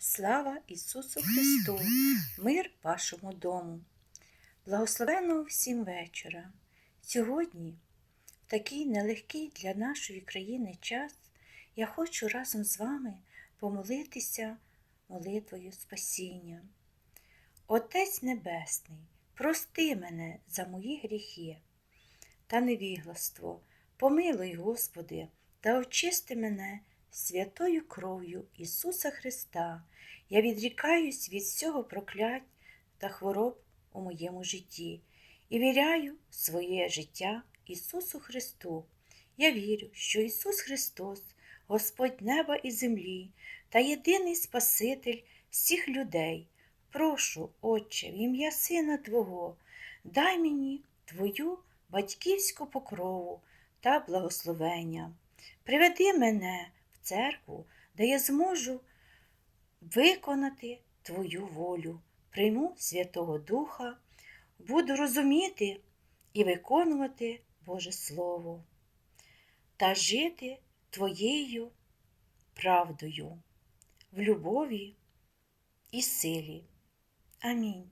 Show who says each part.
Speaker 1: Слава Ісусу Христу! Мир вашому дому! Благословенного всім вечора! Сьогодні, в такий нелегкий для нашої країни час, я хочу разом з вами помолитися молитвою спасіння. Отець Небесний, прости мене за мої гріхи та невігластво, помилуй, Господи, та очисти мене святою кров'ю Ісуса Христа. Я відрікаюсь від всього проклять та хвороб у моєму житті і віряю своє життя Ісусу Христу. Я вірю, що Ісус Христос, Господь неба і землі та єдиний Спаситель всіх людей. Прошу, Отче, в ім'я Сина Твого, дай мені Твою батьківську покрову та благословення. Приведи мене церкву, де я зможу виконати Твою волю, прийму Святого Духа, буду розуміти і виконувати Боже Слово та жити Твоєю правдою в любові і силі. Амінь.